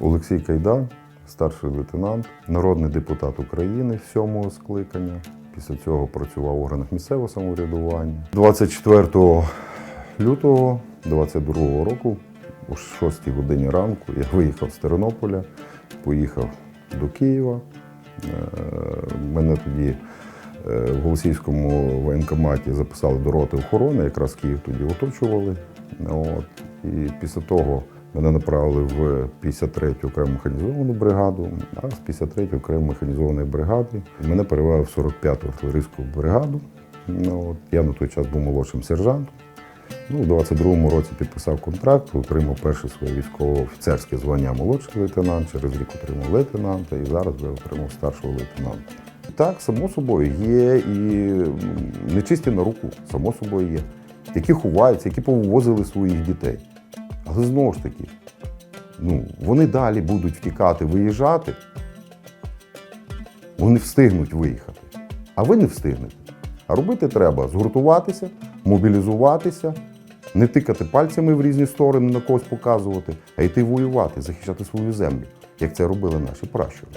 Олексій Кайда, старший лейтенант, народний депутат України сьомого скликання. Після цього працював в органах місцевого самоврядування. 24 лютого 22 року, о 6 годині ранку, я виїхав з Тернополя, поїхав до Києва. Е, Мене тоді е, в Голосіївському воєнкоматі записали до роти охорони, якраз Київ тоді оточували. От. І після того мене направили в 53-ю окрему механізовану бригаду, а з 53-ї окремої механізованої бригади мене перевели в 45-ту артилерійську бригаду. Ну, от. Я на той час був молодшим сержантом. Ну, у 22-му році підписав контракт, отримав перше своє військово-офіцерське звання молодший лейтенант, через рік отримав лейтенанта і зараз вже отримав старшого лейтенанта. Так, само собою, є і нечисті на руку, само собою є, які ховаються, які повозили своїх дітей. Але знову ж таки, ну, вони далі будуть втікати, виїжджати, вони встигнуть виїхати, а ви не встигнете. А робити треба згуртуватися, мобілізуватися, не тикати пальцями в різні сторони, на когось показувати, а йти воювати, захищати свою землю, як це робили наші пращури.